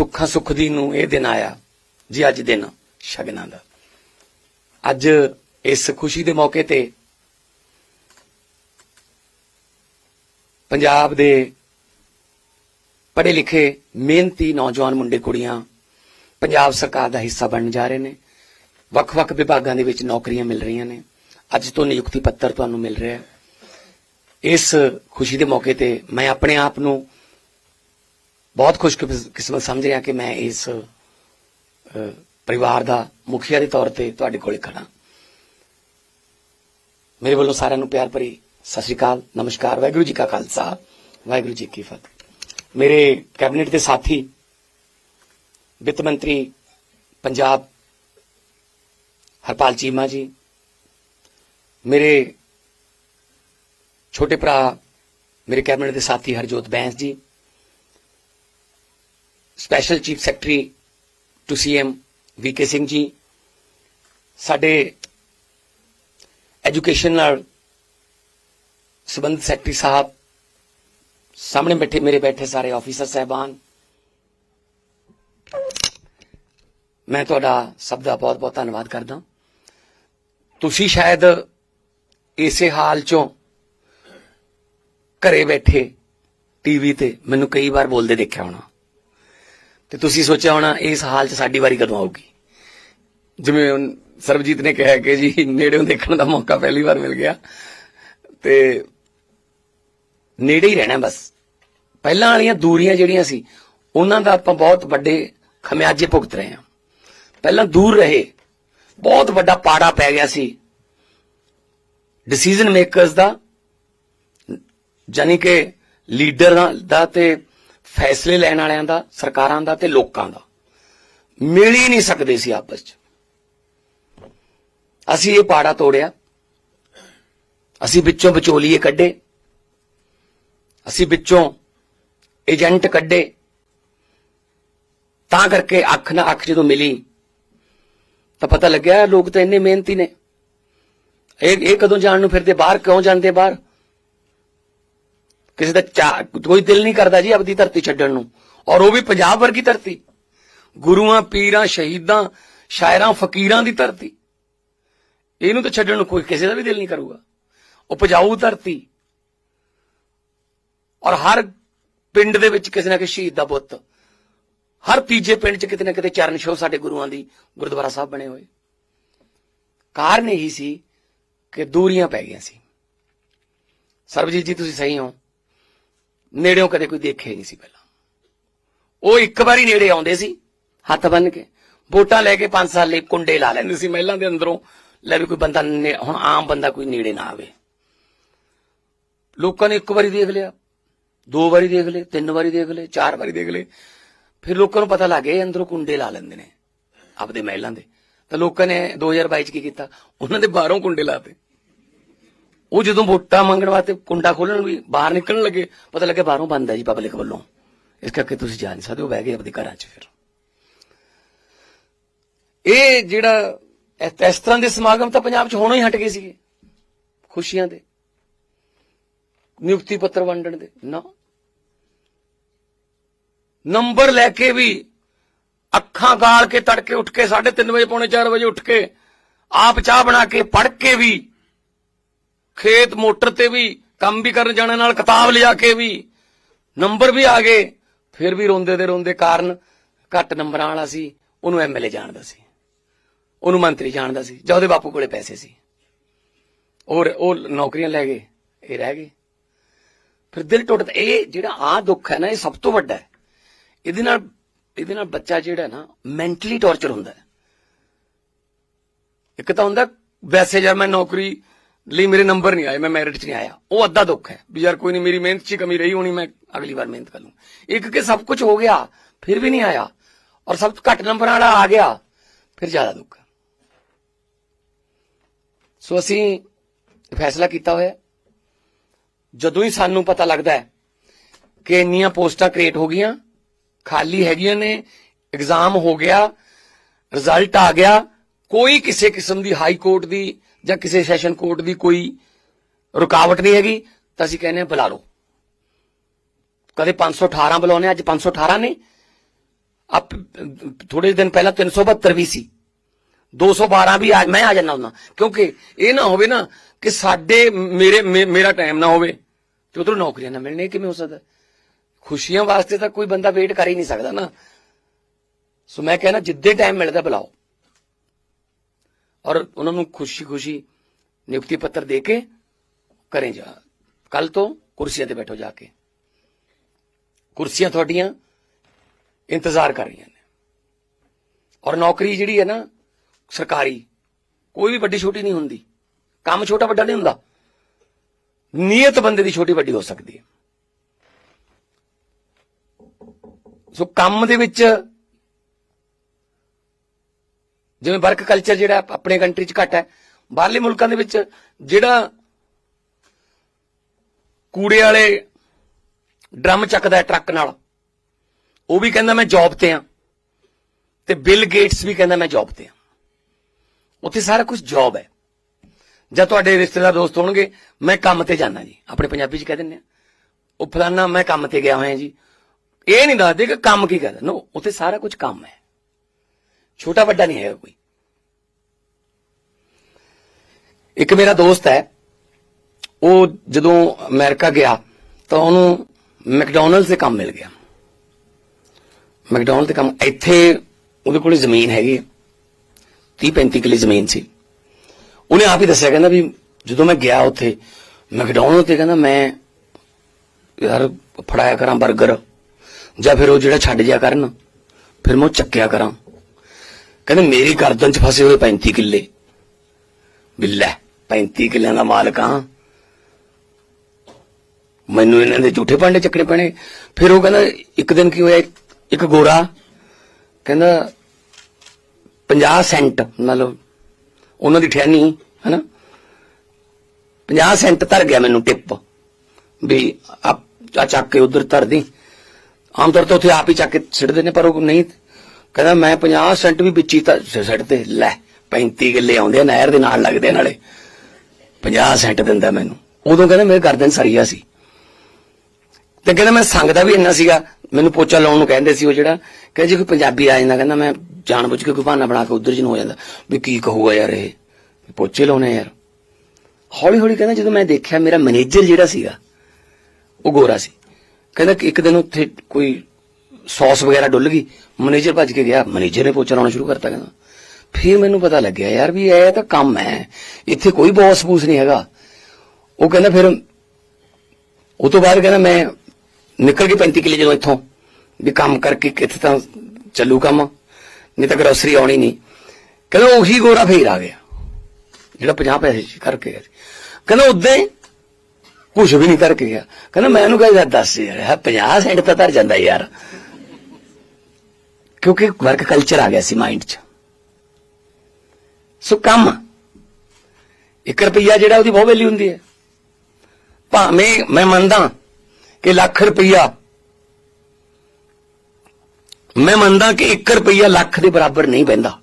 ਸੁੱਖਾਂ ਸੁੱਖ ਦੀ ਨੂੰ ਇਹ ਦਿਨ ਆਇਆ, ਜੀ ਅੱਜ ਦਿਨ ਸ਼ਗਨਾਂ ਦਾ। ਅੱਜ ਇਸ ਖੁਸ਼ੀ ਦੇ ਮੌਕੇ ਤੇ ਪੰਜਾਬ ਦੇ ਪੜ੍ਹੇ ਲਿਖੇ ਮਿਹਨਤੀ ਨੌਜਵਾਨ ਮੁੰਡੇ ਕੁੜੀਆਂ ਪੰਜਾਬ ਸਰਕਾਰ ਦਾ ਹਿੱਸਾ ਬਣਨ ਜਾ ਰਹੇ ਨੇ। ਵੱਖ-ਵੱਖ ਵਿਭਾਗਾਂ ਦੇ ਵਿੱਚ ਨੌਕਰੀਆਂ ਮਿਲ ਰਹੀਆਂ ਨੇ। ਅੱਜ ਤੋਂ ਨਿਯੁਕਤੀ ਪੱਤਰ ਤੁਹਾਨੂੰ ਮਿਲ ਰਿਹਾ ਹੈ। ਇਸ ਖੁਸ਼ੀ ਦੇ ਮੌਕੇ ਤੇ ਮੈਂ ਆਪਣੇ ਆਪ ਨੂੰ ਬਹੁਤ ਖੁਸ਼ਕਿਸਮਤ ਸਮਝ ਰਿਹਾ ਕਿ ਮੈਂ ਇਸ ਪਰਿਵਾਰ ਦਾ ਮੁਖੀਆ ਦੇ ਤੌਰ ਤੇ ਤੁਹਾਡੇ ਕੋਲੇ ਖੜਾ ਮੇਰੇ ਵੱਲੋਂ ਸਾਰਿਆਂ ਨੂੰ ਪਿਆਰ ਭਰੀ ਸਤਿ ਸ਼੍ਰੀ ਅਕਾਲ, ਨਮਸਕਾਰ, ਵਾਹਿਗੁਰੂ ਜੀ ਕਾ ਖਾਲਸਾ, ਵਾਹਿਗੁਰੂ ਜੀ ਕੀ ਫਤਿਹ। ਮੇਰੇ ਕੈਬਨਿਟ ਦੇ ਸਾਥੀ, ਵਿੱਤ ਮੰਤਰੀ ਪੰਜਾਬ ਹਰਪਾਲ ਚੀਮਾ ਜੀ, ਮੇਰੇ ਛੋਟੇ ਭਰਾ, ਮੇਰੇ ਕੈਬਨਿਟ ਦੇ ਸਾਥੀ Harjot Bains ji special chief secretary to CM VK Singh ji ਸਾਡੇ ਐਜੂਕੇਸ਼ਨ ਨਾਲ ਸੰਬੰਧਿਤ ਸੈਕਟਰੀ ਸਾਹਿਬ ਸਾਹਮਣੇ ਬੈਠੇ, ਮੇਰੇ ਬੈਠੇ ਸਾਰੇ ਆਫੀਸਰ ਸਹਿਬਾਨ। ਮੈਂ ਤੁਹਾਡਾ ਸਭ ਦਾ ਬਹੁਤ ਬਹੁਤ ਧੰਨਵਾਦ ਕਰਦਾ। ਤੁਸੀਂ ਸ਼ਾਇਦ ਇਸੇ ਹਾਲ ਚੋਂ ਘਰੇ ਬੈਠੇ ਟੀਵੀ ਤੇ ਮੈਨੂੰ ਕਈ ਵਾਰ ਬੋਲਦੇ ਦੇਖਿਆ ਹੋਣਾ। ਤੇ ਤੁਸੀਂ ਸੋਚਿਆ ਹੋਣਾ, ਇਸ ਹਾਲ 'ਚ ਸਾਡੀ ਵਾਰੀ ਕਦੋਂ ਆਊਗੀ? ਜਿਵੇਂ ਸਰਬਜੀਤ ਨੇ ਕਿਹਾ ਕਿ ਜੀ, ਨੇੜਿਓਂ ਦੇਖਣ ਦਾ ਮੌਕਾ ਪਹਿਲੀ ਵਾਰ ਮਿਲ ਗਿਆ। ਤੇ ਨੇੜੇ ਹੀ ਰਹਿਣਾ ਬਸ। ਪਹਿਲਾਂ ਵਾਲੀਆਂ ਦੂਰੀਆਂ ਜਿਹੜੀਆਂ ਸੀ, ਉਹਨਾਂ ਦਾ ਆਪਾਂ ਬਹੁਤ ਵੱਡੇ ਖਮਿਆਜੇ ਭੁਗਤ ਰਹੇ ਹਾਂ। ਪਹਿਲਾਂ ਦੂਰ ਰਹੇ, ਬਹੁਤ ਵੱਡਾ ਪਾੜਾ ਪੈ ਗਿਆ ਸੀ। ਡਿਸੀਜਨ ਮੇਕਰਸ ਦਾ ਜਾਨੀ ਕਿ ਲੀਡਰ ਦਾ ਤੇ ਫੈਸਲੇ ਲੈਣ ਵਾਲਿਆਂ ਦਾ, ਸਰਕਾਰਾਂ ਦਾ ਤੇ ਲੋਕਾਂ ਦਾ। ਮਿਲ ਹੀ ਨਹੀਂ ਸਕਦੇ ਸੀ ਆਪਸ 'ਚ। ਅਸੀਂ ਇਹ ਪਾੜਾ ਤੋੜਿਆ। ਅਸੀਂ ਵਿੱਚੋਂ ਵਿਚੋਲੀਏ ਕੱਢੇ। ਅਸੀਂ ਵਿੱਚੋਂ ਏਜੰਟ ਕੱਢੇ। ਤਾਂ ਕਰਕੇ ਅੱਖ ਨਾਲ ਅੱਖ ਜਦੋਂ ਮਿਲੀ, ਤਾਂ ਪਤਾ ਲੱਗਿਆ ਲੋਕ ਤਾਂ ਇੰਨੇ ਮਿਹਨਤੀ ਨੇ। ਇਹ ਇਹ ਕਦੋਂ ਜਾਣ ਨੂੰ ਫਿਰਦੇ? ਬਾਹਰ ਕਿਉਂ ਜਾਂਦੇ ਬਾਹਰ? ਕਿਸੇ ਦਾ ਚਾ- ਕੋਈ ਦਿਲ ਨਹੀਂ ਕਰਦਾ ਜੀ ਆਪਦੀ ਧਰਤੀ ਛੱਡਣ ਨੂੰ। ਔਰ ਉਹ ਵੀ ਪੰਜਾਬ ਵਰਗੀ ਧਰਤੀ। ਗੁਰੂਆਂ, ਪੀਰਾਂ, ਸ਼ਹੀਦਾਂ, ਸ਼ਾਇਰਾਂ, ਫਕੀਰਾਂ ਦੀ ਧਰਤੀ। ਇਹਨੂੰ ਤਾਂ ਛੱਡਣ ਨੂੰ ਕੋਈ ਕਿਸੇ ਦਾ ਵੀ ਦਿਲ ਨਹੀਂ ਕਰੂਗਾ। ਉਪਜਾਊ ਧਰਤੀ। ਔਰ ਹਰ ਪਿੰਡ ਦੇ ਵਿੱਚ ਕਿਸੇ ਨਾ ਕਿਸੇ ਸ਼ਹੀਦ ਦਾ ਬੁੱਤ ਹਰ ਤੀਜੇ ਪਿੰਡ 'ਚ ਕਿਤੇ ਨਾ ਕਿਤੇ ਚਰਨ ਛੋਹ ਸਾਡੇ ਗੁਰੂਆਂ ਦੀ ਗੁਰਦੁਆਰਾ ਸਾਹਿਬ ਬਣੇ ਹੋਏ। ਕਾਰਨ ਇਹੀ ਸੀ ਕਿ ਦੂਰੀਆਂ ਪੈ ਗਈਆਂ ਸੀ। ਸਰਬਜੀਤ ਜੀ, ਤੁਸੀਂ ਸਹੀ ਹੋ। ਨੇੜਿਓਂ ਕਦੇ ਕੋਈ ਦੇਖਿਆ ਨਹੀਂ ਸੀ ਪਹਿਲਾਂ। ਉਹ ਇੱਕ ਵਾਰੀ ਨੇੜੇ ਆਉਂਦੇ ਸੀ, ਹੱਥ ਬੰਨ ਕੇ, ਵੋਟਾਂ ਲੈ ਕੇ 5 ਸਾਲ ਲਈ ਕੁੰਡੇ ਲਾ ਲੈਂਦੇ ਸੀ ਮਹਿਲਾਂ ਦੇ ਅੰਦਰੋਂ, ਲੈ ਵੀ ਕੋਈ ਬੰਦਾ ਹੁਣ ਆਮ ਬੰਦਾ ਕੋਈ ਨੇੜੇ ਨਾ ਆਵੇ। ਲੋਕਾਂ ਨੇ ਇੱਕ ਵਾਰੀ ਦੇਖ ਲਿਆ, ਦੋ ਵਾਰੀ ਦੇਖ ਲਏ, ਤਿੰਨ ਵਾਰੀ ਦੇਖ ਲਏ, ਚਾਰ ਵਾਰੀ ਦੇਖ ਲਏ। ਫਿਰ ਲੋਕਾਂ ਨੂੰ ਪਤਾ ਲੱਗ ਗਿਆ ਇਹ ਅੰਦਰੋਂ ਕੁੰਡੇ ਲਾ ਲੈਂਦੇ ਨੇ, ਆਪਦੇ ਮਹਿਲਾਂ ਦੇ। ਤਾਂ ਲੋਕਾਂ ਨੇ 2022 ਚ ਕੀ ਕੀਤਾ? ਉਹਨਾਂ ਦੇ ਬਾਹਰੋਂ ਕੁੰਡੇ ਲਾਤੇ ਉਹ ਜਦੋਂ ਵੋਟਾਂ ਮੰਗਣ ਵਾਸਤੇ ਕੁੰਡਾ ਖੋਲਣ ਵੀ ਬਾਹਰ ਨਿਕਲਣ ਲੱਗੇ, ਪਤਾ ਲੱਗਿਆ ਬਾਹਰੋਂ ਬੰਦ ਹੈ ਜੀ ਪਬਲਿਕ ਵੱਲੋਂ। ਇਸ ਕਰਕੇ ਤੁਸੀਂ ਜਾ ਨਹੀਂ ਸਕਦੇ, ਉਹ ਬਹਿ ਗਏ ਆਪਦੇ ਘਰਾਂ 'ਚ ਫਿਰ। ਇਹ ਜਿਹੜਾ ਇਸ ਤਰ੍ਹਾਂ ਦੇ ਸਮਾਗਮ ਤਾਂ ਪੰਜਾਬ 'ਚ ਹੋਣੋਂ ਹੀ ਹਟ ਗਏ ਸੀਗੇ, ਖੁਸ਼ੀਆਂ ਦੇ। ਨਿਯੁਕਤੀ ਪੱਤਰ ਵੰਡਣ ਦੇ, ਨਾ। ਨੰਬਰ ਲੈ ਕੇ ਵੀ ਅੱਖਾਂ ਗਾਲ ਕੇ ਤੜਕੇ ਉੱਠ ਕੇ 3:30 ਵਜੇ, ਪੌਣੇ 4 ਵਜੇ ਉੱਠ ਕੇ ਆਪ ਚਾਹ ਬਣਾ ਕੇ ਪੜ੍ਹ ਕੇ ਵੀ ਖੇਤ ਮੋਟਰ ਤੇ ਵੀ ਕੰਮ ਵੀ ਕਰਨ ਜਾਣ ਨਾਲ ਕਿਤਾਬ ਲਿਆ ਕੇ ਵੀ ਨੰਬਰ ਵੀ ਆ ਗਏ, ਫਿਰ ਵੀ ਰੋਂਦੇ ਦੇ ਰੋਂਦੇ ਕਾਰਨ ਘੱਟ ਨੰਬਰਾਂ ਵਾਲਾ ਸੀ, ਉਹਨੂੰ ਐਮਐਲਏ ਜਾਣਦਾ ਸੀ। ਉਹਨੂੰ ਮੰਤਰੀ ਜਾਣਦਾ ਸੀ, ਜਾਂ ਉਹਦੇ ਬਾਪੂ ਕੋਲੇ ਪੈਸੇ ਸੀ। ਔਰ ਉਹ ਨੌਕਰੀਆਂ ਲੈ ਗਏ, ਇਹ ਰਹਿ ਗਏ। ਫਿਰ ਦਿਲ ਟੁੱਟਦਾ, ਇਹ ਜਿਹੜਾ ਆ ਦੁੱਖ ਹੈ ਨਾ, ਇਹ ਸਭ ਤੋਂ ਵੱਡਾ ਹੈ। ਇਹਦੇ ਨਾਲ ਇਹਦੇ ਨਾਲ ਬੱਚਾ ਜਿਹੜਾ ਨਾ ਮੈਂਟਲੀ ਟੌਰਚਰ ਹੁੰਦਾ ਹੈ। ਇੱਕ ਤਾਂ ਹੁੰਦਾ, ਵੈਸੇ ਜਦ ਮੈਂ ਨੌਕਰੀ ਲਈ ਮੇਰੇ ਨੰਬਰ ਨਹੀਂ ਆਏ, ਮੈਂ ਮੈਰਿਟ 'ਚ ਨਹੀਂ ਆਇਆ। ਉਹ ਅੱਧਾ ਦੁੱਖ ਹੈ ਵੀ ਯਾਰ ਕੋਈ ਨਹੀਂ ਮੇਰੀ ਮਿਹਨਤ 'ਚ ਕਮੀ ਰਹੀ, ਹੋਣੀ ਮੈਂ ਅਗਲੀ ਵਾਰ ਮਿਹਨਤ ਕਰ ਲੂੰ। ਇੱਕ ਕਿ ਸਭ ਕੁਝ ਹੋ ਗਿਆ, ਫਿਰ ਵੀ ਨਹੀਂ ਆਇਆ। ਔਰ ਸਭ ਤੋਂ ਘੱਟ ਨੰਬਰਾਂ ਵਾਲਾ ਆ ਗਿਆ, ਫਿਰ ਜ਼ਿਆਦਾ ਦੁੱਖ ਸੋ ਅਸੀਂ ਫੈਸਲਾ ਕੀਤਾ ਹੋਇਆ ਜਦੋਂ ਹੀ ਸਾਨੂੰ ਪਤਾ ਲੱਗਦਾ ਹੈ ਕਿ ਇੰਨੀਆਂ ਪੋਸਟਾਂ ਕ੍ਰੀਏਟ ਹੋ ਗਈਆਂ, ਖਾਲੀ ਹੈਗੀਆਂ ਨੇ ਐਗਜ਼ਾਮ ਹੋ ਗਿਆ ਰਿਜ਼ਲਟ ਆ ਗਿਆ, ਕੋਈ ਕਿਸੇ ਕਿਸਮ ਦੀ ਹਾਈ ਕੋਰਟ ਦੀ ਜਾਂ ਕਿਸੇ ਸੈਸ਼ਨ ਕੋਰਟ ਦੀ ਕੋਈ ਰੁਕਾਵਟ ਨਹੀਂ ਹੈਗੀ, ਤਾਂ ਅਸੀਂ ਕਹਿੰਦੇ ਹਾਂ ਬੁਲਾ ਲਓ। ਕਦੇ 518 ਬੁਲਾਉਨੇ ਅੱਜ 518 ਨੇ। ਆਪ ਥੋੜੇ ਦਿਨ ਪਹਿਲਾਂ 372 ਵੀ ਸੀ। 212 ਵੀ ਆ, ਮੈਂ ਆ ਜਾਣਾ ਹੁੰਦਾ। ਕਿਉਂਕਿ ਇਹ ਨਾ ਹੋਵੇ ਨਾ ਕਿ ਸਾਡੇ, ਮੇਰੇ, ਮੇ- ਮੇਰਾ ਟਾਈਮ ਨਾ ਹੋਵੇ ਤੇ ਉਧਰੋਂ ਨੌਕਰੀਆਂ ਨਾ ਮਿਲਣੇ ਕਿਵੇਂ ਹੋ ਸਕਦਾ? ਖੁਸ਼ੀਆਂ ਵਾਸਤੇ ਤਾਂ ਕੋਈ ਬੰਦਾ ਵੇਟ ਕਰ ਹੀ ਨਹੀਂ ਸਕਦਾ ਨਾ। ਸੋ ਮੈਂ ਕਹਿੰਦਾ ਜਿੱਦੇ ਟਾਈਮ ਮਿਲਦਾ ਬੁਲਾਓ। ਔਰ ਉਹਨਾਂ ਨੂੰ ਖੁਸ਼ੀ-ਖੁਸ਼ੀ ਨਿਯੁਕਤੀ ਪੱਤਰ ਦੇ ਕੇ ਕਰੇ ਜਾ ਕੱਲ ਤੋਂ ਕੁਰਸੀਆਂ ਤੇ ਬੈਠੋ ਜਾ ਕੇ। ਕੁਰਸੀਆਂ ਤੁਹਾਡੀਆਂ ਇੰਤਜ਼ਾਰ ਕਰ ਰਹੀਆਂ ਨੇ। ਔਰ ਨੌਕਰੀ ਜਿਹੜੀ ਹੈ ਨਾ, ਸਰਕਾਰੀ, ਕੋਈ ਵੀ ਵੱਡੀ ਛੋਟੀ ਨਹੀਂ ਹੁੰਦੀ। ਕੰਮ ਛੋਟਾ ਵੱਡਾ ਨਹੀਂ ਹੁੰਦਾ। ਨੀਅਤ ਬੰਦੇ ਦੀ ਛੋਟੀ ਵੱਡੀ ਹੋ ਸਕਦੀ ਹੈ। ਸੋ ਕੰਮ ਦੇ ਵਿੱਚ ਜਿਵੇਂ ਵਰਕ ਕਲਚਰ ਜਿਹੜਾ ਆਪਣੇ ਕੰਟਰੀ 'ਚ ਘੱਟ ਹੈ, ਬਾਹਰਲੇ ਮੁਲਕਾਂ ਦੇ ਵਿੱਚ ਜਿਹੜਾ ਕੂੜੇ ਵਾਲੇ ਡਰਮ ਚੱਕਦਾ ਟਰੱਕ ਨਾਲ, ਉਹ ਵੀ ਕਹਿੰਦਾ ਮੈਂ ਜੌਬ ਤੇ ਆ ਤੇ ਬਿਲ ਗੇਟਸ ਵੀ ਕਹਿੰਦਾ ਮੈਂ ਜੌਬ ਤੇ ਆ ਉੱਥੇ ਸਾਰਾ ਕੁਝ ਜੌਬ ਹੈ। ਜਾਂ ਤੁਹਾਡੇ ਰਿਸ਼ਤੇਦਾਰ ਦੋਸਤ ਹੋਣਗੇ, ਮੈਂ ਕੰਮ ਤੇ ਜਾਣਾ ਜੀ, ਆਪਣੇ ਪੰਜਾਬੀ 'ਚ ਕਹਿ ਦਿੰਦੇ ਆ ਉਹ ਫਲਾਨਾ ਮੈਂ ਕੰਮ ਤੇ ਗਿਆ ਹੋਇਆ ਜੀ। ਇਹ ਨਹੀਂ ਦੱਸਦੇ ਕਿ ਕੰਮ ਕੀ ਕਰਦਾ। ਨੋ ਉੱਥੇ ਸਾਰਾ ਕੁਝ ਕੰਮ ਹੈ। ਛੋਟਾ ਵੱਡਾ ਨਹੀਂ ਹੈਗਾ ਕੋਈ। ਇੱਕ ਮੇਰਾ ਦੋਸਤ ਹੈ, ਉਹ ਜਦੋਂ ਅਮਰੀਕਾ ਗਿਆ, ਤਾਂ ਉਹਨੂੰ ਮੈਕਡੋਨਲਡਸ ਦੇ ਕੰਮ ਮਿਲ ਗਿਆ। ਮੈਕਡੋਨਲਡ ਦੇ ਕੰਮ, ਇੱਥੇ ਉਹਦੇ ਕੋਲ ਜ਼ਮੀਨ ਹੈਗੀ 30 35 ਕਿੱਲੇ ਜ਼ਮੀਨ ਸੀ। ਉਹਨੇ ਆਪ ਹੀ ਦੱਸਿਆ, ਕਹਿੰਦਾ ਵੀ ਜਦੋਂ ਮੈਂ ਗਿਆ ਉੱਥੇ ਮੈਕਡੋਨਲਡ ਤੇ ਕਹਿੰਦਾ ਮੈਂ ਯਾਰ ਫੜਾਇਆ ਕਰਾਂ 버ਗਰ ਜਾਂ ਫਿਰ ਉਹ ਜਿਹੜਾ ਛੱਡ ਜਿਆ ਕਰਨ, ਫਿਰ ਮੈਂ ਉਹ ਚੱਕਿਆ ਕਰਾਂ। ਕਹਿੰਦੇ ਮੇਰੀ ਗਰਦਨ 'ਚ ਫਸੇ ਹੋਏ 35 ਕਿੱਲੇ। ਬਿੱਲਾ 35 ਕਿੱਲਿਆਂ ਦਾ ਮਾਲਕ ਹਾਂ। ਮੈਨੂੰ ਇਹਨਾਂ ਦੇ ਝੂਠੇ ਭਾਂਡੇ ਚੱਕਣੇ ਪੈਣੇ। ਫਿਰ ਉਹ ਕਹਿੰਦਾ, ਇੱਕ ਦਿਨ ਕੀ ਹੋਇਆ? ਇੱਕ- ਗੋਰਾ ਕਹਿੰਦਾ 50 ਸੈਂਟ ਮਤਲਬ ਉਹਨਾਂ ਦੀ ਠਹਿਣੀ ਹੈਨਾ? 50 ਸੈਂਟ ਧਰ ਗਿਆ ਮੈਨੂੰ ਟਿਪ। ਵੀ ਆ ਚੱਕ ਕੇ ਉਧਰ ਧਰ ਦੀ। ਆਮ ਤੌਰ ਤੇ ਉੱਥੇ ਆਪ ਹੀ ਚੱਕ ਕੇ ਸਿੱਟਦੇ ਨੇ, ਪਰ ਉਹ ਨਹੀਂ ਕਹਿੰਦਾ ਮੈਂ 50 ਸੈਂਟ ਵੀ ਵਿੱਚ ਤਾਂ ਸਿੱਟ ਤੇ, ਲੈ 35 ਕਿੱਲੇ ਆਉਂਦੇ ਨਹਿਰ ਦੇ ਨਾਲ ਲੱਗਦੇ ਨਾਲੇ। 50 ਸੈਂਟ ਦਿੰਦਾ ਮੈਨੂੰ। ਉਦੋਂ ਕਹਿੰਦਾ ਮੇਰੇ ਗਰਦਨ ਸਰੀਆ ਸੀ। ਤੇ ਕਹਿੰਦਾ ਮੈਂ ਸੰਗਦਾ ਵੀ ਇੰਨਾ ਸੀਗਾ, ਮੈਨੂੰ ਪੋਚਾ ਲਾਉਣ ਨੂੰ ਕਹਿੰਦੇ ਸੀ ਉਹ ਜਿਹੜਾ। ਕਹਿੰਦਾ ਜੇ ਕੋਈ ਪੰਜਾਬੀ ਆ ਜਾਂਦਾ, ਕਹਿੰਦਾ ਮੈਂ ਜਾਣ ਬੁੱਝ ਕੇ ਕੋਈ ਬਹਾਨਾ ਬਣਾ ਕੇ ਉਧਰ ਜਨ ਹੋ ਜਾਂਦਾ। ਵੀ ਕੀ ਕਹੂਗਾ ਯਾਰ ਇਹ? ਪੋਚੇ ਲਾਉਣੇ ਯਾਰ। ਹੌਲੀ ਹੌਲੀ ਕਹਿੰਦਾ ਜਦੋਂ ਮੈਂ ਦੇਖਿਆ ਮੇਰਾ ਮੈਨੇਜਰ ਜਿਹੜਾ ਸੀਗਾ, ਉਹ ਗੋਰਾ ਸੀ। ਕਹਿੰਦਾ ਇੱਕ ਦਿਨ ਉੱਥੇ ਕੋਈ ਸੌਸ ਵਗੈਰਾ ਡੁੱਲ ਗਈ, ਮੈਨੇਜਰ ਭੱਜ ਕੇ ਗਿਆ, ਮੈਨੇਜਰ ਨੇ ਪੋਚਾ ਲਾਉਣਾ ਸ਼ੁਰੂ ਕਰਤਾ ਕਹਿੰਦਾ। ਫਿਰ ਮੈਨੂੰ ਪਤਾ ਲੱਗਿਆ ਯਾਰ ਵੀ ਇਹ ਤਾਂ ਕੰਮ ਹੈ, ਇੱਥੇ ਕੋਈ ਬੌਸ ਬੂਸ ਨਹੀਂ ਹੈਗਾ। ਉਹ ਕਹਿੰਦਾ ਫਿਰ, ਉਹ ਤੋਂ ਬਾਅਦ ਕਹਿੰਦਾ ਮੈਂ ਨਿਕਲ ਕੇ 35 ਕਿਲੇ ਜਦੋਂ ਇੱਥੋਂ, ਵੀ ਕੰਮ ਕਰਕੇ ਇੱਥੇ ਤਾਂ ਚੱਲੂ ਕੰਮ, ਨਹੀਂ ਤਾਂ ਗਰੋਸਰੀ ਆਉਣੀ ਨਹੀਂ। ਕਹਿੰਦਾ ਉਹੀ ਗੋਰਾ ਫੇਰ ਆ ਗਿਆ, ਜਿਹੜਾ 50 ਪੈਸੇ ਕਰਕੇ ਗਿਆ ਸੀ। ਕਹਿੰਦਾ ਉਦਾਂ ਹੀ ਕੁਝ ਵੀ ਨਹੀਂ ਕਰਕੇ ਗਿਆ। ਕਹਿੰਦਾ ਮੈਂ ਉਹਨੂੰ ਕਹਿੰਦਾ ਦੱਸ ਯਾਰ ਇਹ 50 ਸੈਂਟ ਤਾਂ ਧਰ ਜਾਂਦਾ ਯਾਰ ਕਿਉਂਕਿ ਵਰਕ ਕਲਚਰ ਆ ਗਿਆ ਸੀ ਮਾਈਂਡ 'ਚ। ਸੋ ਕੰਮ। 1 ਰੁਪਈਆ ਜਿਹੜਾ ਉਹਦੀ ਬਹੁਤ ਵੈਲਿਊ ਹੁੰਦੀ ਹੈ। ਭਾਵੇਂ ਮੈਂ ਮੰਨਦਾ ਕਿ ਲੱਖ ਰੁਪਈਆ, ਮੈਂ ਮੰਨਦਾ ਕਿ 1 ਰੁਪਈਆ ਲੱਖ ਦੇ ਬਰਾਬਰ ਨਹੀਂ ਪੈਂਦਾ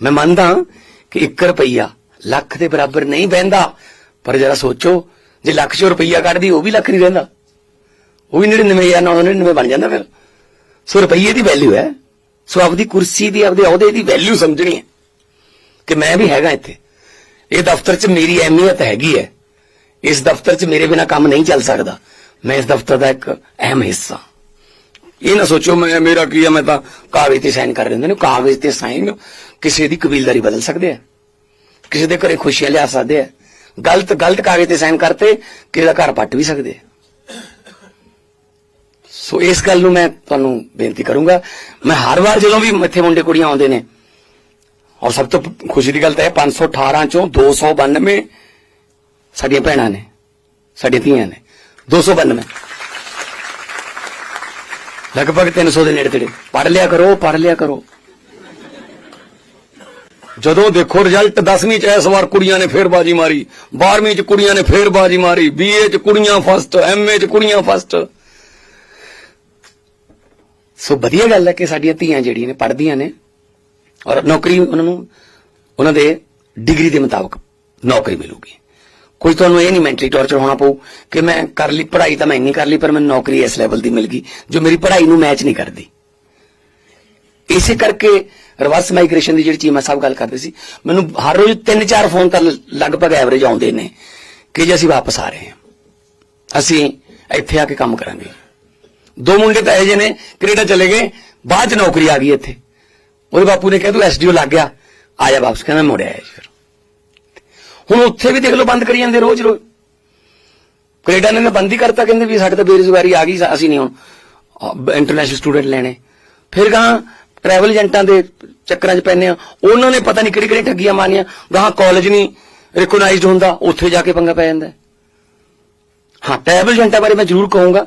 ਮੈਂ ਮੰਨਦਾ ਕਿ 1 ਰੁਪਈਆ ਲੱਖ ਦੇ ਬਰਾਬਰ ਨਹੀਂ ਪੈਂਦਾ ਪਰ ਜਰਾ ਸੋਚੋ, ਜੇ ਲੱਖ ਚੋਂ ਰੁਪਈਆ ਕੱਢਦੀ, ਉਹ ਵੀ ਲੱਖ ਨਹੀਂ ਰਹਿੰਦਾ ਉਹ ਵੀ 99999 ਬਣ ਜਾਂਦਾ ਫਿਰ। ਸੋ ਰੁਪਈਏ ਦੀ ਵੈਲਿਊ ਹੈ। ਸੋ ਆਪਦੀ ਕੁਰਸੀ ਦੀ, ਆਪਦੇ ਅਹੁਦੇ ਦੀ ਵੈਲਿਊ ਸਮਝਣੀ ਹੈ ਕਿ ਮੈਂ ਵੀ ਹੈਗਾ ਇੱਥੇ। ਇਹ ਦਫ਼ਤਰ 'ਚ ਮੇਰੀ ਅਹਿਮੀਅਤ ਹੈਗੀ ਹੈ। ਇਸ ਦਫ਼ਤਰ 'ਚ ਮੇਰੇ ਬਿਨਾ ਕੰਮ ਨਹੀਂ ਚੱਲ ਸਕਦਾ। ਮੈਂ ਇਸ ਦਫ਼ਤਰ ਦਾ ਇੱਕ ਅਹਿਮ ਹਿੱਸਾ। ਇਹ ਨਾ ਸੋਚੋ ਮੈਂ, ਮੇਰਾ ਕੀ ਹੈ? ਮੈਂ ਤਾਂ ਕਾਗਜ਼ ਤੇ ਸਾਈਨ ਕਰ ਦਿੰਦੇ ਨੇ ਕਾਗਜ਼ ਤੇ ਸਾਈਨ ਕਿਸੇ ਦੀ ਕਬੀਲਦਾਰੀ ਬਦਲ ਸਕਦੇ ਆ। ਕਿਸੇ ਦੇ ਘਰੇ ਖੁਸ਼ੀਆਂ ਲਿਆ ਸਕਦੇ ਆ। ਗਲਤ ਗਲਤ ਕਾਗਜ਼ ਤੇ ਸਾਈਨ ਕਰਤੇ, ਕਿਸੇ ਦਾ ਘਰ ਪੱਟ ਵੀ ਸਕਦੇ ਆ। ਸੋ ਇਸ ਗੱਲ ਨੂੰ ਮੈਂ ਤੁਹਾਨੂੰ ਬੇਨਤੀ ਕਰੂੰਗਾ। ਮੈਂ ਹਰ ਵਾਰ ਜਦੋਂ ਵੀ ਇੱਥੇ ਮੁੰਡੇ ਕੁੜੀਆਂ ਆਉਂਦੇ ਨੇ, ਔਰ ਸਭ ਤੋਂ ਖੁਸ਼ੀ ਦੀ ਗੱਲ ਤਾਂ ਇਹ 518 ਚੋਂ 292 ਸਾਡੀਆਂ ਭੈਣਾਂ ਨੇ, ਸਾਡੀਆਂ ਧੀਆਂ ਨੇ। 292 ਲਗਭਗ 300 ਦੇ ਨੇੜੇ ਤੇੜੇ ਪੜ ਲਿਆ ਕਰੋ ਪੜ ਲਿਆ ਕਰੋ। ਜਦੋਂ ਦੇਖੋ ਰਿਜ਼ਲਟ 10ਵੀਂ ਚ ਇਸ ਵਾਰ ਕੁੜੀਆਂ ਨੇ ਫੇਰ ਬਾਜੀ ਮਾਰੀ 12ਵੀਂ ਚ ਕੁੜੀਆਂ ਨੇ ਫੇਰ ਬਾਜੀ ਮਾਰੀ, ਬੀਏ ਚ ਕੁੜੀਆਂ ਫਸਟ ਐਮਏ ਚ ਕੁੜੀਆਂ ਫਸਟ ਸੋ ਵਧੀਆ ਗੱਲ ਹੈ ਕਿ ਸਾਡੀਆਂ ਧੀਆਂ ਜਿਹੜੀਆਂ ਨੇ, ਪੜ੍ਹਦੀਆਂ ਨੇ ਔਰ ਨੌਕਰੀ ਉਹਨਾਂ ਨੂੰ, ਉਹਨਾਂ ਦੇ ਡਿਗਰੀ ਦੇ ਮੁਤਾਬਕ ਨੌਕਰੀ ਮਿਲੂਗੀ। ਕੋਈ ਤੁਹਾਨੂੰ ਇਹ ਨਹੀਂ ਮੈਂਟਲੀ ਟੌਰਚਰ ਹੋਣਾ ਪਊ ਕਿ ਮੈਂ ਕਰ ਲਈ ਪੜ੍ਹਾਈ ਤਾਂ ਮੈਂ ਇੰਨੀ ਕਰ ਲਈ, ਪਰ ਮੈਨੂੰ ਨੌਕਰੀ ਇਸ ਲੈਵਲ ਦੀ ਮਿਲ ਗਈ, ਜੋ ਮੇਰੀ ਪੜ੍ਹਾਈ ਨੂੰ ਮੈਚ ਨਹੀਂ ਕਰਦੀ। ਇਸੇ ਕਰਕੇ ਰਿਵਰਸ ਮਾਈਗ੍ਰੇਸ਼ਨ ਦੀ ਜਿਹੜੀ ਚੀਮਾ ਸਾਹਿਬ ਗੱਲ ਕਰਦੇ ਸੀ, ਮੈਨੂੰ ਹਰ ਰੋਜ਼ ਤਿੰਨ ਚਾਰ ਫੋਨ ਤਾਂ ਲਗਭਗ ਐਵਰੇਜ ਆਉਂਦੇ ਨੇ ਕਿ ਜੇ ਅਸੀਂ ਵਾਪਸ ਆ ਰਹੇ ਹਾਂ, ਅਸੀਂ ਇੱਥੇ ਆ ਕੇ ਕੰਮ ਕਰਾਂਗੇ। ਦੋ ਮੁੰਡੇ ਤਾਂ ਇਹ ਜਿਹੇ ਨੇ, ਕੈਨੇਡਾ ਚਲੇ ਗਏ, ਬਾਅਦ ਚ ਨੌਕਰੀ ਆ ਗਈ ਇੱਥੇ। ਉਹਦੇ ਬਾਪੂ ਨੇ ਕਿਹਾ, ਤੂੰ ਐਸਡੀਓ ਲੱਗ ਗਿਆ। ਆ ਜਾ ਵਾਪਸ, ਕਹਿੰਦਾ ਮੁੜਿਆ ਆਇਆ ਫਿਰ ਹੁਣ ਉੱਥੇ ਵੀ ਦੇਖ ਲਓ, ਬੰਦ ਕਰੀ ਜਾਂਦੇ ਰੋਜ਼ ਰੋਜ਼। ਕੈਨੇਡਾ ਨੇ ਤਾਂ ਬੰਦ ਹੀ ਕਰਤਾ, ਕਹਿੰਦੇ ਵੀ ਸਾਡੇ ਤਾਂ ਬੇਰੁਜ਼ਗਾਰੀ ਆ ਗਈ, ਅਸੀਂ ਨਹੀਂ ਹੁਣ ਇੰਟਰਨੈਸ਼ਨਲ ਸਟੂਡੈਂਟ ਲੈਣੇ। ਫਿਰ ਗਾਂ ਟਰੈਵਲ ਏਜੰਟਾਂ ਦੇ ਚੱਕਰਾਂ 'ਚ ਪੈਨੇ ਆ। ਉਹਨਾਂ ਨੇ ਪਤਾ ਨਹੀਂ ਕਿਹੜੀ ਕਿਹੜੀ ਠੱਗੀਆਂ ਮਾਰੀਆਂ। ਗਾਂ ਕਾਲਜ ਨਹੀਂ ਰਿਕਗਨਾਈਜ਼ਡ ਹੁੰਦਾ, ਉੱਥੇ ਜਾ ਕੇ ਪੰਗਾ ਪੈ ਜਾਂਦਾ। ਹਾਂ, ਟਰੈਵਲ ਏਜੰਟਾਂ ਬਾਰੇ ਮੈਂ ਜ਼ਰੂਰ ਕਹੂੰਗਾ।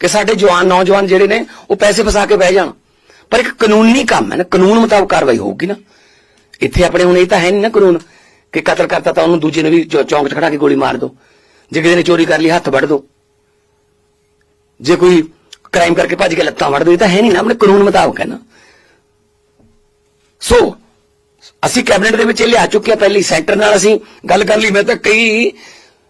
ਕਿ ਸਾਡੇ ਜਵਾਨ, ਨੌਜਵਾਨ ਜਿਹੜੇ ਨੇ, ਉਹ ਪੈਸੇ ਫਸਾ ਕੇ ਬਹਿ ਜਾਣ। ਪਰ ਇੱਕ ਕਾਨੂੰਨੀ ਕੰਮ ਹੈ ਨਾ, ਕਾਨੂੰਨ ਮੁਤਾਬਕ ਕਾਰਵਾਈ ਹੋਊਗੀ ਨਾ। ਇੱਥੇ ਆਪਣੇ ਹੁਣ ਇਹ ਤਾਂ ਹੈ ਨਹੀਂ ਨਾ ਕਾਨੂੰਨ ਕਿ ਕਤਲ ਕਰਤਾ ਤਾਂ ਉਹਨੂੰ ਦੂਜੇ ਨੇ ਵੀ ਚੌਂਕ 'ਚ ਖੜਾ ਕੇ ਗੋਲੀ ਮਾਰ ਦੋ। ਜੇ ਕਿਸੇ ਨੇ ਚੋਰੀ ਕਰ ਲਈ, ਹੱਥ ਵੱਢ ਦੋ। ਜੇ ਕੋਈ ਕ੍ਰਾਈਮ ਕਰਕੇ ਭੱਜ ਕੇ ਲੱਤਾਂ ਵੱਢ ਦੋ, ਇਹ ਤਾਂ ਹੈ ਨਹੀਂ ਨਾ, ਆਪਣੇ ਕਾਨੂੰਨ ਮੁਤਾਬਕ ਹੈ ਨਾ। ਸੋ ਅਸੀਂ ਕੈਬਨਿਟ ਦੇ ਵਿੱਚ ਲਿਆ ਚੁੱਕੇ ਆ ਪਹਿਲੀ ਸੈਂਟਰ ਨਾਲ ਅਸੀਂ ਗੱਲ ਕਰ ਲਈ। ਮੈਂ ਤਾਂ ਕਈ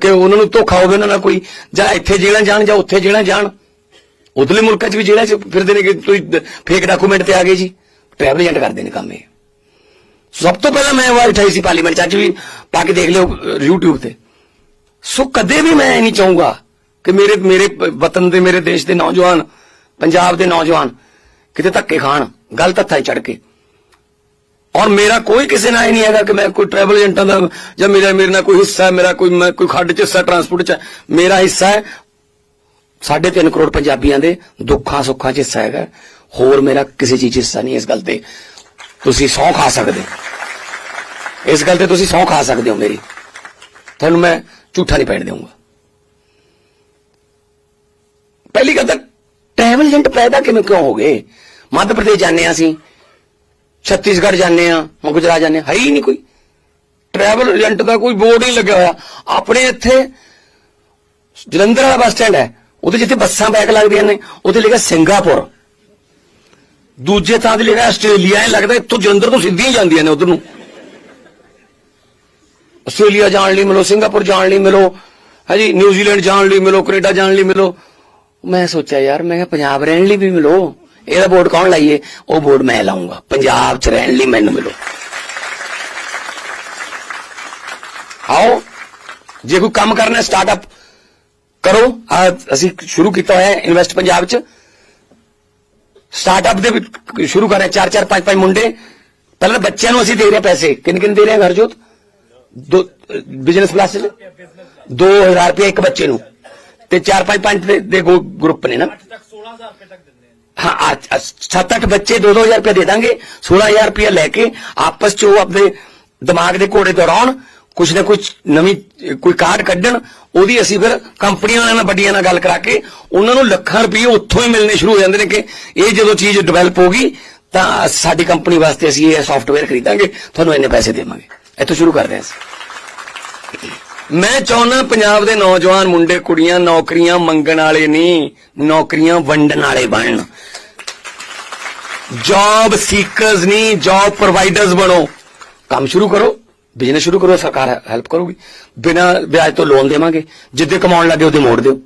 ਕਿ ਉਹਨਾਂ ਨੂੰ ਧੋਖਾ ਹੋਵੇ ਉਹਨਾਂ ਨਾਲ ਕੋਈ ਜਾਂ ਇੱਥੇ ਜੇਲ੍ਹਾਂ ਜਾਣ ਜਾਂ ਉੱਥੇ ਜੇਲ੍ਹਾਂ ਜਾਣ। ਉਧਰਲੇ ਮੁਲਕਾਂ 'ਚ ਵੀ ਜੇਲ੍ਹਾਂ 'ਚ ਫਿਰਦੇ ਨੇ ਕਿ ਤੁਸੀਂ ਫੇਕ ਡਾਕੂਮੈਂਟ ਤੇ ਆ ਗਏ ਜੀ। ਟਰੈਵਲ ਏਜੰਟ ਕਰਦੇ ਨੇ ਕੰਮ ਇਹ। ਸਭ ਤੋਂ ਪਹਿਲਾਂ ਮੈਂ ਆਵਾਜ਼ ਉਠਾਈ ਸੀ ਪਾਰਲੀਮੈਂਟ 'ਚ ਅੱਜ ਵੀ ਪਾ ਕੇ ਦੇਖ ਲਿਓ ਅਹ, YouTube ਤੇ। ਸੋ ਕਦੇ ਵੀ ਮੈਂ ਇਹ ਨਹੀਂ ਚਾਹੂੰਗਾ ਕਿ ਮੇਰੇ ਮੇਰੇ ਵਤਨ ਦੇ ਮੇਰੇ ਦੇਸ਼ ਦੇ ਨੌਜਵਾਨ ਪੰਜਾਬ ਦੇ ਨੌਜਵਾਨ ਕਿਤੇ ਧੱਕੇ ਖਾਣ ਗਲਤ ਹੱਥਾਂ 'ਚ ਚੜ ਕੇ। ਔਰ ਮੇਰਾ ਕੋਈ ਕਿਸੇ ਨਾਲ ਇਹ ਨਹੀਂ ਹੈਗਾ ਕਿ ਮੈਂ ਕੋਈ ਟਰੈਵਲ ਏਜੰਟਾਂ ਦਾ ਜਾਂ ਮੇਰਾ ਮੇਰੇ ਨਾਲ ਕੋਈ ਹਿੱਸਾ ਹੈ, ਮੇਰਾ ਕੋਈ ਮੈਂ ਕੋਈ ਖੱਡ 'ਚ ਹਿੱਸਾ ਟਰਾਂਸਪੋਰਟ 'ਚ ਮੇਰਾ ਹਿੱਸਾ ਹੈ 3.5 ਕਰੋੜ ਪੰਜਾਬੀਆਂ ਦੇ ਦੁੱਖਾਂ ਸੁੱਖਾਂ 'ਚ ਹਿੱਸਾ ਹੈਗਾ। ਹੋਰ ਮੇਰਾ ਕਿਸੇ ਚੀਜ਼ 'ਚ ਹਿੱਸਾ ਨਹੀਂ ਇਸ ਗੱਲ ਤੇ। ਤੁਸੀਂ ਸੌਂ ਖਾ ਸਕਦੇ ਇਸ ਗੱਲ ਤੇ ਤੁਸੀਂ ਸੌਂ ਖਾ ਸਕਦੇ ਹੋ ਮੇਰੀ। ਤੁਹਾਨੂੰ ਮੈਂ ਝੂਠਾ ਨਹੀਂ ਪੈਣ ਦੇਵਾਂਗਾ। ਪਹਿਲੀ ਗੱਲ ਤਾਂ ਟਰੈਵਲ ਏਜੰਟ ਪੈਦਾ ਕਿਵੇਂ ਕਿਉਂ ਹੋ ਗਏ? ਮੱਧ ਪ੍ਰਦੇਸ਼ ਜਾਂਦੇ ਹਾਂ ਅਸੀਂ। ਛੱਤੀਸਗੜ੍ਹ ਜਾਂਦੇ ਆ ਗੁਜਰਾਤ ਜਾਂਦੇ ਹਾਂ, ਹੈ ਹੀ ਨਹੀਂ ਕੋਈ। ਟਰੈਵਲ ਏਜੰਟ ਦਾ ਕੋਈ ਬੋਰਡ ਨਹੀਂ ਲੱਗਿਆ ਹੋਇਆ। ਆਪਣੇ ਇੱਥੇ ਜਲੰਧਰ ਵਾਲਾ ਬੱਸ ਸਟੈਂਡ ਹੈ। ਉਹਦੇ ਜਿੱਥੇ ਬੱਸਾਂ ਬੈਕ ਲੱਗਦੀਆਂ ਨੇ ਉਹਦੇ ਲਿਖਿਆ ਸਿੰਗਾਪੁਰ। ਦੂਜੇ ਥਾਂ ਤੇ ਲਿਖਿਆ ਆਸਟ੍ਰੇਲੀਆ ਇਹ ਲੱਗਦਾ ਇੱਥੋਂ ਜਲੰਧਰ ਤੋਂ ਸਿੱਧੀਆਂ ਜਾਂਦੀਆਂ ਨੇ ਉਧਰ ਨੂੰ। ਆਸਟ੍ਰੇਲੀਆ ਜਾਣ ਲਈ ਮਿਲੋ, ਸਿੰਗਾਪੁਰ ਜਾਣ ਲਈ ਮਿਲੋ ਹਾਂਜੀ ਨਿਊਜ਼ੀਲੈਂਡ ਜਾਣ ਲਈ ਮਿਲੋ, ਕੈਨੇਡਾ ਜਾਣ ਲਈ ਮਿਲੋ। ਮੈਂ ਸੋਚਿਆ ਯਾਰ, ਮੈਂ ਕਿਹਾ ਪੰਜਾਬ ਰਹਿਣ ਲਈ ਵੀ ਮਿਲੋ। ਇਹਦਾ ਬੋਰਡ ਕੌਣ ਲਾਈਏ? ਉਹ ਬੋਰਡ ਮੈਂ ਲਾਉਂਗਾ ਪੰਜਾਬ 'ਚ ਰਹਿਣ ਲਈ ਮੈਨੂੰ ਮਿਲੋ। ਆਓ ਜੇ ਕੋਈ ਕੰਮ ਕਰਨਾ ਸਟਾਰਟਅਪ ਕਰੋ। ਅਸੀਂ ਸ਼ੁਰੂ ਕੀਤਾ ਹੋਇਆ ਇਨਵੈਸਟ ਪੰਜਾਬ 'ਚ। ਸਟਾਰਟਅਪ ਦੇ ਸ਼ੁਰੂ ਕਰ ਰਹੇ ਚਾਰ ਚਾਰ ਪੰਜ ਪੰਜ ਮੁੰਡੇ। ਪਹਿਲਾਂ ਬੱਚਿਆਂ ਨੂੰ ਅਸੀਂ ਦੇ ਰਹੇ ਪੈਸੇ। ਕਿੰਨੇ ਕਿੰਨੇ ਦੇ ਰਹੇ ਹਾਂ ਹਰਜੋਤ? ਦੋ ਬਿਜ਼ਨਸ ਕਲਾਸ ਚ? 2000 ਰੁਪਏ ਇੱਕ ਬੱਚੇ ਨੂੰ। ਤੇ 4 5 5 ਦੇ, ਗਰੁੱਪ ਨੇ ਨਾ। ਹਾਂ ਅੱਜ- ਅੱਜ ਸੱਤ ਅੱਠ ਬੱਚੇ 2-2000 ਰੁਪਏ ਦੇ ਦਾਂਗੇ 16000 ਰੁਪਏ ਲੈ ਕੇ ਆਪਸ ਚ ਉਹ ਆਪਣੇ ਦਿਮਾਗ ਦੇ ਘੋੜੇ ਦੌੜਾਉਣ, ਕੁਛ ਨਾ ਕੁਛ ਨਵੀਂ, ਕੋਈ ਕਾਰਡ ਕੱਢਣ, ਉਹਦੀ ਅਸੀਂ ਫਿਰ ਕੰਪਨੀਆਂ ਵਾਲਿਆਂ ਨਾਲ ਵੱਡੀਆਂ ਨਾਲ ਗੱਲ ਕਰਾ ਕੇ ਉਹਨਾਂ ਨੂੰ ਲੱਖਾਂ ਰੁਪਏ ਉੱਥੋਂ ਹੀ ਮਿਲਣੇ ਸ਼ੁਰੂ ਹੋ ਜਾਂਦੇ ਨੇ ਕਿ ਇਹ ਜਦੋਂ ਚੀਜ਼ ਡਿਵੈਲਪ ਹੋ ਗਈ, ਤਾਂ ਸਾਡੀ ਕੰਪਨੀ ਵਾਸਤੇ ਅਸੀਂ ਇਹ ਸੌਫਟਵੇਅਰ ਖਰੀਦਾਂਗੇ, ਤੁਹਾਨੂੰ ਇੰਨੇ ਪੈਸੇ ਦੇਵਾਂਗੇ। ਇੱਥੋਂ ਸ਼ੁਰੂ ਕਰਦੇ ਹਾਂ ਅਸੀਂ। ਮੈਂ ਚਾਹੁੰਦਾ ਪੰਜਾਬ ਦੇ ਨੌਜਵਾਨ ਮੁੰਡੇ ਕੁੜੀਆਂ ਨੌਕਰੀਆਂ ਮੰਗਣ ਵਾਲੇ ਨਹੀਂ, ਨੌਕਰੀਆਂ ਵੰਡਣ ਵਾਲੇ ਬਣਨ। ਜੌਬ ਸੀਕਰਸ ਨਹੀਂ ਜੌਬ ਪ੍ਰੋਵਾਈਡਰਸ ਬਣੋ। ਕੰਮ ਸ਼ੁਰੂ ਕਰੋ ਬਿਜ਼ਨਸ ਸ਼ੁਰੂ ਕਰੋ, ਸਰਕਾਰ ਹੈਲਪ ਕਰੂਗੀ। ਬਿਨਾਂ ਵਿਆਜ ਤੋਂ ਲੋਨ ਦੇਵਾਂਗੇ। ਜਿੱਦੇ ਕਮਾਉਣ ਲੱਗੇ, ਉਹਦੇ ਮੋੜ ਦਿਓ।